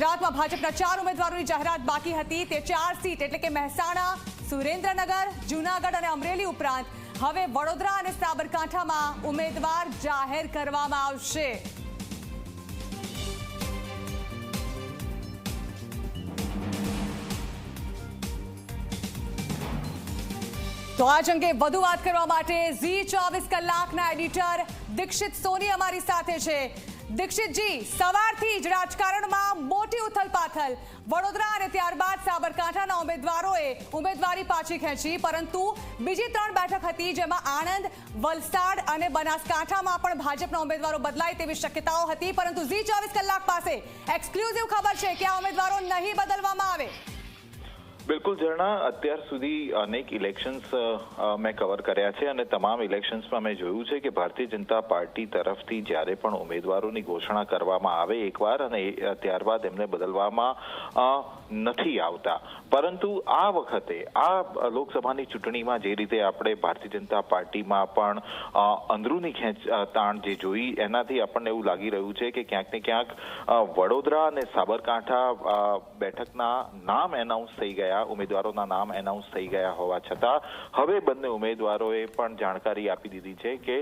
ગુજરાતમાં ભાજપના ચાર ઉમેદવારોની જાહેરાત બાકી હતી. તે ચાર સીટ એટલે કે મહેસાણા, સુરેન્દ્રનગર, જૂનાગઢ અને અમરેલી ઉપરાંત હવે વડોદરા અને સાબરકાંઠામાં ઉમેદવાર જાહેર કરવામાં આવશે. તો આજ અંગે વધુ વાત કરવા માટે ઝી ચોવીસ કલાકના એડિટર દીક્ષિત સોની અમારી સાથે છે. દીક્ષિતજી, સવારથી જ રાજકારણમાં મોટી ઉથલપાથલ વડોદરા અને ત્યારબાદ સાબરકાંઠાના ઉમેદવારોએ ઉમેદવારી પાછી ખેંચી, પરંતુ બીજી ત્રણ બેઠક હતી જેમાં આણંદ, વલસાડ અને બનાસકાંઠામાં પણ ભાજપના ઉમેદવારો બદલાય તેવી શક્યતાઓ હતી, પરંતુ ઝી ચોવીસ કલાક પાસે એક્સક્લુઝિવ ખબર છે કે આ ઉમેદવારો નહીં બદલવામાં આવે. બિલકુલ ઝરણા, અત્યાર સુધી અનેક ઇલેક્શન્સ મેં કવર કર્યા છે અને તમામ ઇલેક્શન્સમાં મેં જોયું છે કે ભારતીય જનતા પાર્ટી તરફથી જ્યારે પણ ઉમેદવારોની ઘોષણા કરવામાં આવે એકવાર અને ત્યારબાદ એમને બદલવામાં નથી આવતા. પરંતુ આ વખતે, આ લોકસભાની ચૂંટણીમાં જે રીતે આપણે ભારતીય જનતા પાર્ટીમાં પણ અંદરૂની ખેંચ તાણ જે જોઈ, એનાથી આપણને એવું લાગી રહ્યું છે કે ક્યાંક ને ક્યાંક વડોદરા અને સાબરકાંઠા બેઠકના નામ એનાઉન્સ થઈ ગયા ઉમેદવારોના નામ એનાઉન્સ થઈ ગયા હોવા છતાં, હવે બંને ઉમેદવારોએ પણ જાણકારી આપી દીધી છે કે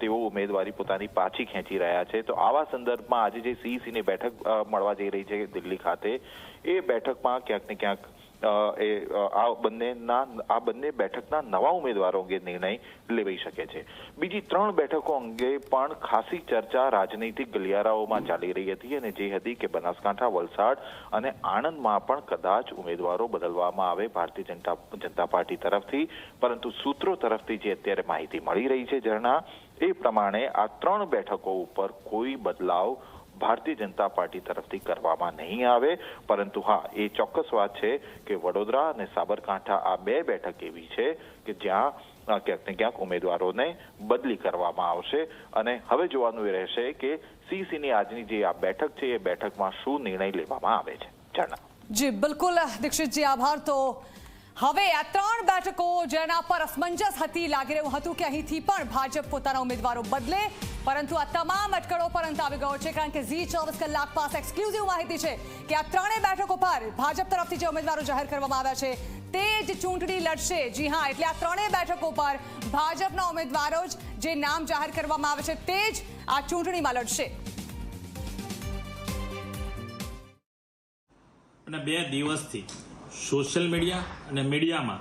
તેઓ ઉમેદવારી પોતાની પાછી ખેંચી રહ્યા છે. તો આવા સંદર્ભમાં આજે જે સીઈસીની બેઠક મળવા જઈ રહી છે દિલ્હી ખાતે, એ બેઠકમાં ક્યાંક ને ક્યાંક એ આ બંનેના, આ બંને બેઠકના નવા ઉમેદવારો અંગે નિર્ણય લેવાઈ શકે છે. બીજી ત્રણ બેઠકો અંગે પણ ખાસી ચર્ચા રાજનૈતિક ગલિયારાઓમાં ચાલી રહી હતી અને જે હતી કે બનાસકાંઠા, વલસાડ અને આણંદમાં પણ કદાચ ઉમેદવારો બદલવામાં આવે ભારતીય જનતા જનતા પાર્ટી તરફથી. પરંતુ સૂત્રો તરફથી જે અત્યારે માહિતી મળી રહી છે ઝરણા, એ પ્રમાણે આ ત્રણ બેઠકો ઉપર કોઈ બદલાવ ભારતીય જનતા પાર્ટી તરફથી કરવામાં નહીં આવે. પરંતુ હા, એ ચોક્કસ વાત છે કે વડોદરા અને સાબરકાંઠા આ બે બેઠક એવી છે કે જ્યાં ક્યાંક ને ક્યાંક ઉમેદવારોને બદલી કરવામાં આવશે. અને હવે જોવાનું એ રહેશે કે સીસીની આજની જે આ બેઠક છે, એ બેઠકમાં શું નિર્ણય લેવામાં આવે છે. જણા. જી, બિલકુલ, દીક્ષિતજી, આભાર. તો હવે આ ત્રણ બેઠકો જેના પર અસમંજસ હતી, લાગી રહ્યું હતું કે અહીંથી પણ ભાજપ પોતાના ઉમેદવારો બદલે. પરંતુ આ તમામ અટકળો પર અંત આવી ગયો છે, કારણ કે ઝી ચોવીસ કલાક પાસે એક્સક્લુઝિવ માહિતી છે કે આ ત્રણેય બેઠકો પર ભાજપ તરફથી જે ઉમેદવારો જાહેર કરવામાં આવ્યા છે, તે જ ચૂંટણી લડશે. જી હા, એટલે આ ત્રણેય બેઠકો પર ભાજપના ઉમેદવારો જ જે નામ જાહેર કરવામાં આવે છે, તે જ આ ચૂંટણીમાં લડશે. અને બે દિવસથી સોશિયલ મીડિયા અને મીડિયામાં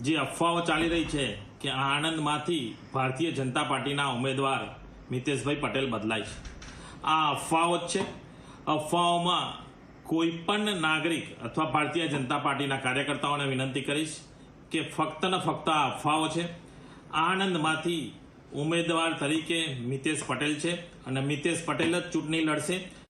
જે અફવાઓ ચાલી રહી છે કે આ આણંદમાંથી ભારતીય જનતા પાર્ટીના ઉમેદવાર મિતેશભાઈ પટેલ બદલાય છે. આ અફવાઓ જ છે. અફવાઓમાં કોઈ પણ નાગરિક અથવા ભારતીય જનતા પાર્ટીના કાર્યકર્તાઓને વિનંતી કરીશ કે ફક્ત ને ફક્ત આ અફવાઓ છે. આણંદમાંથી ઉમેદવાર તરીકે મિતેશ પટેલ છે અને મિતેશ પટેલ જ ચૂંટણી લડશે.